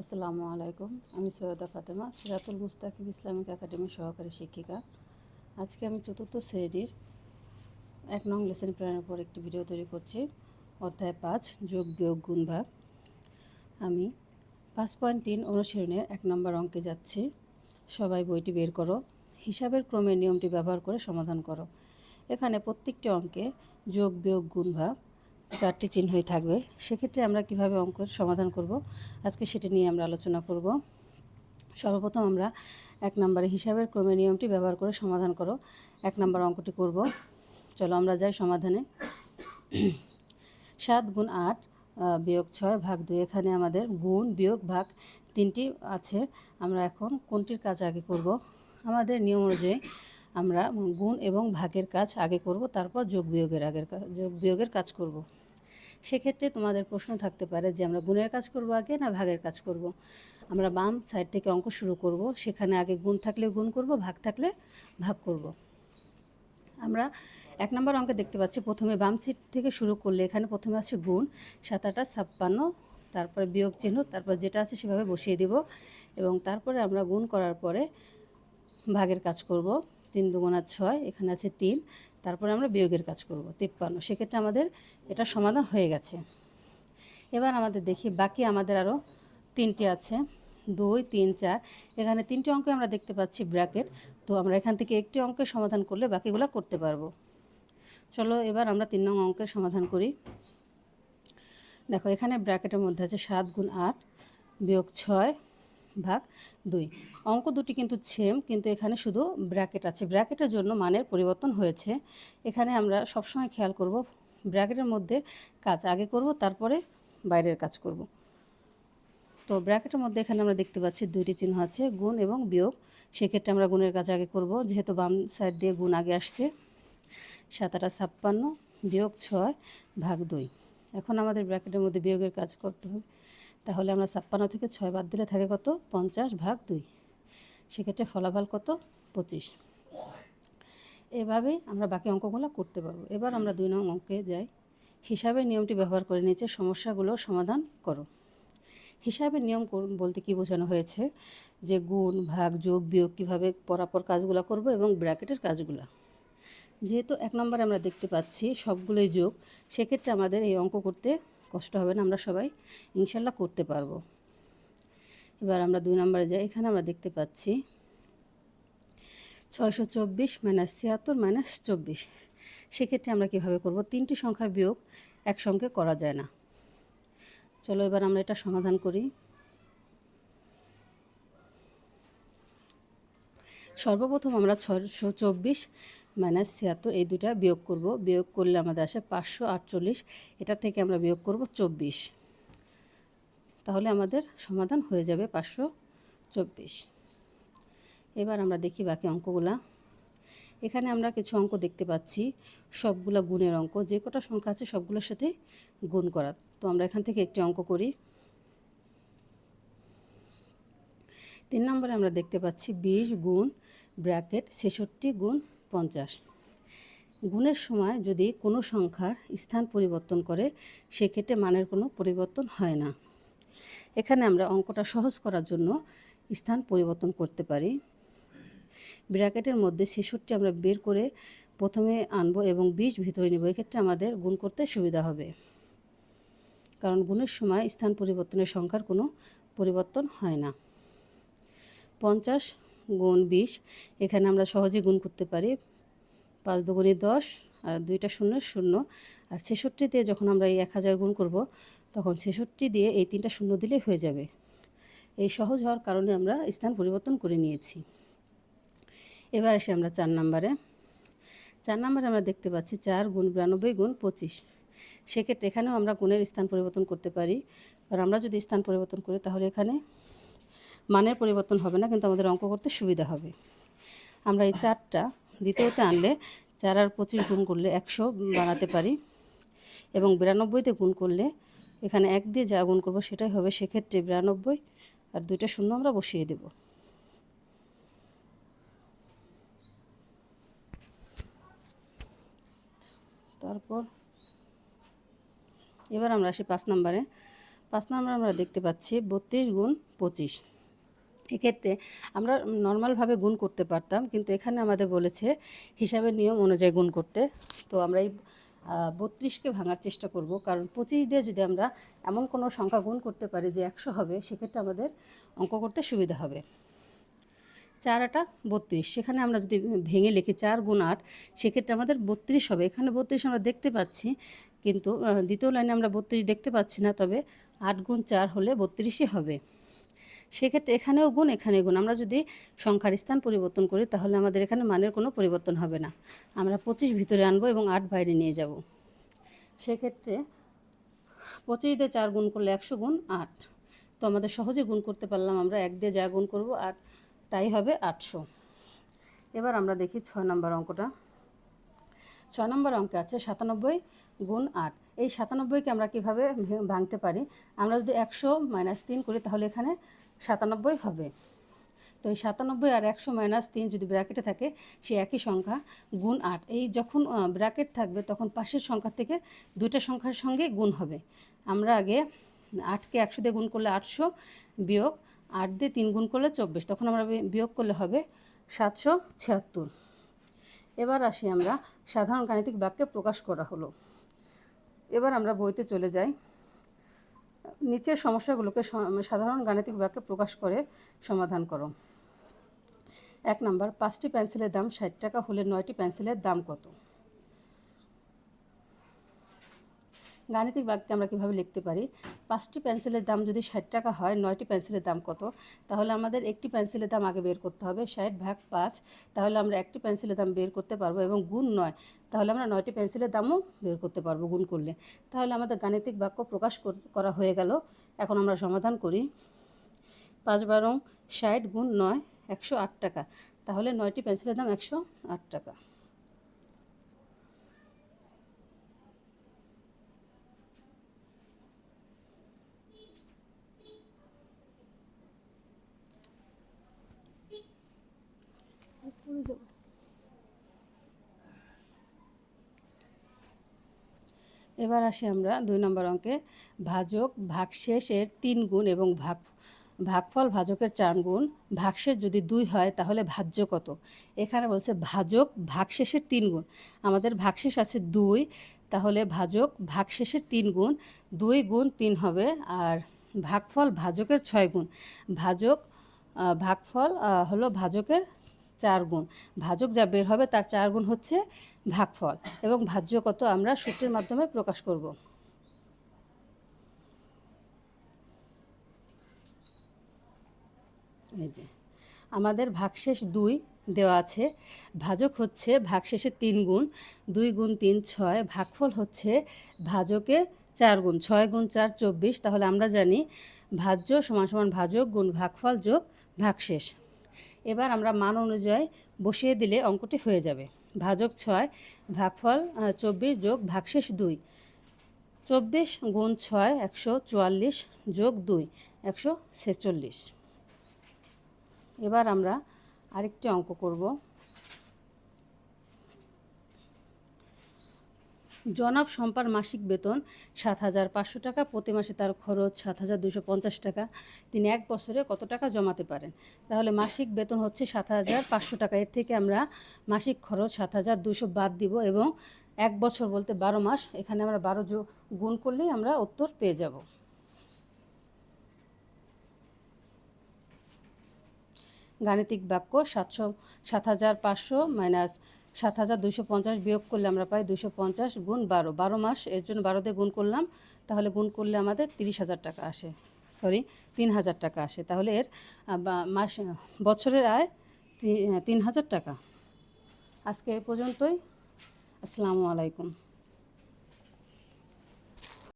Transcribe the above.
আসসালামু আলাইকুম, আমি সৈয়দা ফাতেমা, সিরাতুল মুস্তাকিব ইসলামিক একাডেমির সহকারী শিক্ষিকা। আজকে আমি চতুর্থ শ্রেণির এক নং লেসন প্ল্যানের উপর একটি ভিডিও তৈরি করছি, অধ্যায় পাঁচ, যোগ, বিয়োগ, গুণ, ভাগ। আমি পাঁচ পয়েন্ট তিন অনুশীলনের এক নম্বর অঙ্কে যাচ্ছি। সবাই বইটি বের করো, হিসাবের ক্রমের নিয়মটি ব্যবহার করে সমাধান করো। এখানে প্রত্যেকটি অঙ্কে যোগ, বিয়োগ, গুণ, ভাগ চারটি চিহ্নই থাকবে। সেক্ষেত্রে আমরা কীভাবে অঙ্কের সমাধান করব? আজকে সেটা নিয়ে আমরা আলোচনা করব। সর্বপ্রথম আমরা এক নম্বরে হিসাবের ক্রমে নিয়মটি ব্যবহার করে সমাধান করো। এক নম্বর অঙ্কটি করব। চলো আমরা যাই সমাধানে। সাত গুণ আট বিয়োগ ছয় ভাগ দুই। এখানে আমাদের গুণ, বিয়োগ, ভাগ তিনটি আছে। আমরা এখন কোনটির কাজ আগে করব? আমাদের নিয়ম অনুযায়ী আমরা গুণ এবং ভাগের কাজ আগে করব, তারপর যোগ বিয়োগের আগের যোগ বিয়োগের কাজ করব। সেক্ষেত্রে তোমাদের প্রশ্ন থাকতে পারে যে আমরা গুণের কাজ করব আগে না ভাগের কাজ করব? আমরা বাম সাইড থেকে অঙ্ক শুরু করব, সেখানে আগে গুণ থাকলে গুণ করব, ভাগ থাকলে ভাগ করব। আমরা এক নম্বর অঙ্কে দেখতে পাচ্ছি, প্রথমে বাম সিট থেকে শুরু করলে এখানে প্রথমে আছে গুণ সাত আটা ছাপ্পান্ন, তারপরে বিয়োগ চিহ্ন, তারপর যেটা আছে সেভাবে বসিয়ে দিব এবং তারপরে আমরা গুণ করার পরে ভাগের কাজ করব। তিন দুগুণা ছয়, এখানে আছে তিন তারপরে আমরা বিয়োগের কাজ করব, তিপ্পান্ন। সেক্ষেত্রে আমাদের এটা সমাধান হয়ে গেছে। এবার আমাদের দেখি, বাকি আমাদের আরও তিনটি আছে। দুই, তিন, চার। এখানে তিনটি অঙ্কে আমরা দেখতে পাচ্ছি ব্র্যাকেট। তো আমরা এখান থেকে একটি অঙ্কের সমাধান করলে বাকিগুলো করতে পারব। চলো এবার আমরা তিন নং অঙ্কের সমাধান করি। দেখো, এখানে ব্র্যাকেটের মধ্যে আছে সাত গুণ আট বিয়োগ ছয়। ভাগ দুই। অঙ্ক দুটি কিন্তু সেম কিন্তু এখানে শুধু ব্র্যাকেট আছে। ব্র্যাকেটের জন্য মানের পরিবর্তন হয়েছে। এখানে আমরা সবসময় খেয়াল করব ব্র্যাকেটের মধ্যে কাজ আগে করব, তারপরে বাইরের কাজ করব। তো ব্র্যাকেটের মধ্যে এখানে আমরা দেখতে পাচ্ছি দুইটি চিহ্ন আছে, গুণ এবং বিয়োগ। সেক্ষেত্রে আমরা গুণের কাজ আগে করব, যেহেতু বাম সাইড দিয়ে গুণ আগে আসছে। সাত, আটা ছাপ্পান্ন, বিয়োগ ছয়, ভাগ দুই। এখন আমাদের ব্র্যাকেটের মধ্যে বিয়োগের কাজ করতে হবে। তাহলে আমরা ছাপ্পান্ন থেকে ছয় বাদ দিলে থাকে কত? পঞ্চাশ ভাগ দুই। সেক্ষেত্রে ফলাফল কত? পঁচিশ। এভাবেই আমরা বাকি অঙ্কগুলো করতে পারব। এবার আমরা দুই নং অঙ্কে যাই। হিসাবে নিয়মটি ব্যবহার করে নিচে সমস্যাগুলো সমাধান করো। হিসাবে নিয়ম বলতে কি বোঝানো হয়েছে? যে গুণ, ভাগ, যোগ, বিয়োগ কীভাবে পরাপর কাজগুলো করব এবং ব্র্যাকেটের কাজগুলো। যেহেতু এক নম্বরে আমরা দেখতে পাচ্ছি সবগুলোই যোগ, সেক্ষেত্রে আমাদের এই অঙ্ক করতে কষ্ট হবে না, আমরা সবাই ইনশাল্লাহ করতে পারব। এবার আমরা দুই নম্বরে যাই, এখানে আমরা দেখতে পাচ্ছি ছয়শো চব্বিশ মাইনাস ছিয়াত্তর মাইনাস চব্বিশ। সেক্ষেত্রে আমরা কীভাবে করব? তিনটি সংখ্যার বিয়োগ একসঙ্গে করা যায় না। চলো এবার আমরা এটা সমাধান করি। সর্বপ্রথম আমরা ছয়শো চব্বিশ মাইনাস ছিয়াত্তর, এই দুটা বিয়োগ করব। বিয়োগ করলে আমাদের আসে পাঁচশো আটচল্লিশ, এটা থেকে আমরা বিয়োগ করব চব্বিশ। তাহলে আমাদের সমাধান হয়ে যাবে পাঁচশো চব্বিশ। এবার আমরা দেখি বাকি অঙ্কগুলা। এখানে আমরা কিছু অঙ্ক দেখতে পাচ্ছি, সবগুলা গুণের অঙ্ক, যে কটা সংখ্যা আছে সবগুলোর সাথে গুণ করা। তো আমরা এখান থেকে একটি অঙ্ক করি। তিন নম্বরে আমরা দেখতে পাচ্ছি বিশ গুণ ব্র্যাকেট ছেষট্টি গুণ পঞ্চাশ। গুণের সময় যদি কোনো সংখ্যার স্থান পরিবর্তন করে, সেক্ষেত্রে মানের কোনো পরিবর্তন হয় না। এখানে আমরা অঙ্কটা সহজ করার জন্য স্থান পরিবর্তন করতে পারি। ব্র্যাকেটের মধ্যে ছেষট্টি আমরা বের করে প্রথমে আনব এবং বিশ ভিতরে নেব। এক্ষেত্রে আমাদের গুণ করতে সুবিধা হবে। কারণ গুণের সময় স্থান পরিবর্তনের সংখ্যার কোনো পরিবর্তন হয় না। পঞ্চাশ গুণ বিশ। এখানে আমরা সহজে গুণ করতে পারি। পাঁচ দুগুণি দশ আর দুইটা শূন্য শূন্য। আর ছেষট্টি দিয়ে যখন আমরা এই এক হাজার গুণ করব, তখন ছেষট্টি দিয়ে এই তিনটা শূন্য দিলেই হয়ে যাবে। এই সহজ হওয়ার কারণে আমরা স্থান পরিবর্তন করে নিয়েছি। এবার এসে আমরা চার নাম্বারে। চার নাম্বারে আমরা দেখতে পাচ্ছি চার গুণ বিরানব্বই গুণ পঁচিশ। সেক্ষেত্রে এখানেও আমরা গুণের স্থান পরিবর্তন করতে পারি। আর আমরা যদি স্থান পরিবর্তন করি তাহলে এখানে মানের পরিবর্তন হবে না, কিন্তু আমাদের অঙ্ক করতে সুবিধা হবে। আমরা এই চারটা দ্বিতীয়তে আনলে চার আর পঁচিশ গুণ করলে একশো বানাতে পারি এবং বিরানব্বইতে গুণ করলে এখানে এক দিয়ে যা গুণ করব সেটাই হবে, সেক্ষেত্রে বিরানব্বই আর দুইটা শূন্য আমরা বসিয়ে দেব। তারপর এবার আমরা আসি পাঁচ নম্বরে। পাঁচ নম্বর আমরা দেখতে পাচ্ছি বত্রিশ গুণ পঁচিশ। এক্ষেত্রে আমরা নর্মালভাবে গুণ করতে পারতাম, কিন্তু এখানে আমাদের বলেছে হিসাবের নিয়ম অনুযায়ী গুণ করতে। তো আমরা এই বত্রিশকে ভাঙার চেষ্টা করব, কারণ পঁচিশ দিয়ে যদি আমরা এমন কোনো সংখ্যা গুণ করতে পারি যে একশো হবে, সেক্ষেত্রে আমাদের অঙ্ক করতে সুবিধা হবে। চার আটা বত্রিশ, সেখানে আমরা যদি ভেঙে লিখি চার গুণ আট, সেক্ষেত্রে আমাদের বত্রিশ হবে। এখানে বত্রিশ আমরা দেখতে পাচ্ছি, কিন্তু দ্বিতীয় লাইনে আমরা বত্রিশ দেখতে পাচ্ছি না, তবে আট গুণ চার হলে বত্রিশই হবে। সেক্ষেত্রে এখানেও গুণ এখানে গুণ। আমরা যদি সংখ্যার স্থান পরিবর্তন করি, তাহলে আমাদের এখানে মানের কোনো পরিবর্তন হবে না। আমরা পঁচিশ ভিতরে আনব এবং আট বাইরে নিয়ে যাব। সেক্ষেত্রে পঁচিশ দিয়ে চার গুণ করলে একশো গুণ, আট। তো আমাদের সহজে গুণ করতে পারলাম আমরা, এক দিয়ে যা গুণ করব, আট, তাই হবে আটশো। এবার আমরা দেখি ছয় নম্বর অঙ্কটা। ছয় নম্বর অঙ্কে আছে সাতানব্বই গুণ আট। এই সাতানব্বইকে আমরা কীভাবে ভাঙতে পারি? আমরা যদি একশো মাইনাস তিন করি, তাহলে এখানে সাতানব্বই হবে। তো এই সাতানব্বই আর একশো মাইনাস তিন যদি ব্র্যাকেটে থাকে, সে একই সংখ্যা গুণ আট। এই যখন ব্র্যাকেট থাকবে, তখন পাশের সংখ্যা থেকে দুইটা সংখ্যার সঙ্গে গুণ হবে। আমরা আগে আটকে একশো দিয়ে গুণ করলে আটশো, বিয়োগ আট দিয়ে তিন গুণ করলে চব্বিশ। তখন আমরা বিয়োগ করলে হবে সাতশো ছিয়াত্তর। এবার আসি আমরা সাধারণ গাণিতিক বাক্যে প্রকাশ করা হলো। এবার আমরা বইতে চলে যাই। নিচের সমস্যাগুলোকে সাধারণ গাণিতিক বাক্যে প্রকাশ করে সমাধান করো। এক নাম্বার, পাঁচটি পেন্সিলের দাম ষাট টাকা হলে নয়টি পেন্সিলের দাম কত? গাণিতিক বাক্যে আমরা কীভাবে লিখতে পারি? পাঁচটি পেন্সিলের দাম যদি ষাট টাকা হয়, নয়টি পেন্সিলের দাম কত? তাহলে আমাদের একটি পেন্সিলের দাম আগে বের করতে হবে, ষাট ভাগ পাঁচ। তাহলে আমরা একটি পেন্সিলের দাম বের করতে পারব এবং গুণ নয়। তাহলে আমরা নয়টি পেন্সিলের দামও বের করতে পারব গুণ করলে। তাহলে আমাদের গাণিতিক বাক্য প্রকাশ কর- হয়ে গেল। এখন আমরা সমাধান করি। পাঁচ বারং ষাট গুণ নয়, একশো আট টাকা। তাহলে নয়টি পেন্সিলের দাম একশো আট টাকা। এবার আসি আমরা দুই নম্বর অঙ্কে। ভাজক ভাগশেষ এর তিন গুণ এবং ভাগ, ভাগফল ভাজকের চার গুণ। ভাগশেষ যদি দুই হয় তাহলে ভাজ্য কত? এখানে বলছে ভাজক ভাগশেষের তিন গুণ। আমাদের ভাগশেষ আছে দুই, তাহলে ভাজক ভাগশেষের তিন গুণ। দুই গুণ তিন হবে আর ভাগফল ভাজকের ছয় গুণ। ভাজক ভাগফল হলো ভাজকের চার গুণ। ভাজক যা বের হবে তার চার গুণ হচ্ছে ভাগফল এবং ভাজ্য কত আমরা সূত্রের মাধ্যমে প্রকাশ করব। এই যে, আমাদের ভাগশেষ দুই দেওয়া আছে। ভাজক হচ্ছে ভাগশেষের তিন গুণ, দুই গুণ তিন ছয়, ভাগফল হচ্ছে ভাজকের চার গুণ, ছয় গুণ চার চব্বিশ। তাহলে আমরা জানি ভাজ্য সমান সমান ভাজক গুণ ভাগফল যোগ ভাগশেষ। এবার আমরা মান অনুযায়ী বসিয়ে দিলে অঙ্কটি হয়ে যাবে। ভাজক ছয়, ভাগফল চব্বিশ যোগ ভাগশেষ দুই। চব্বিশ গুণ ছয়, একশো চুয়াল্লিশ যোগ দুই, একশো ছেচল্লিশ। এবার আমরা আরেকটি অঙ্ক করব। জনাব সম্পার মাসিক বেতন সাত হাজার পাঁচশো টাকা, প্রতি মাসে তার খরচ সাত হাজার দুশো পঞ্চাশ টাকা। তিনি এক বছরে কত টাকা জমাতে পারেন? তাহলে মাসিক বেতন হচ্ছে সাত হাজার পাঁচশো টাকা। এর থেকে আমরা মাসিক খরচ সাত হাজার দুশো বাদ দিব এবং এক বছর বলতে বারো মাস। এখানে আমরা বারো গুণ করলেই আমরা উত্তর পেয়ে যাব। গাণিতিক বাক্য সাতশো, সাত হাজার পাঁচশো মাইনাস সাত হাজার দুশো পঞ্চাশ বিয়োগ করলে আমরা পাই দুশো পঞ্চাশ গুণ বারো। বারো মাস, এর জন্য বারো দিয়ে গুণ করলাম। তাহলে গুণ করলে আমাদের তিরিশ হাজার টাকা আসে। সরি তিন হাজার টাকা আসে। তাহলে এর মাস, বছরের আয় তিন হাজার টাকা। আজকে এ পর্যন্তই। আসসালামু আলাইকুম।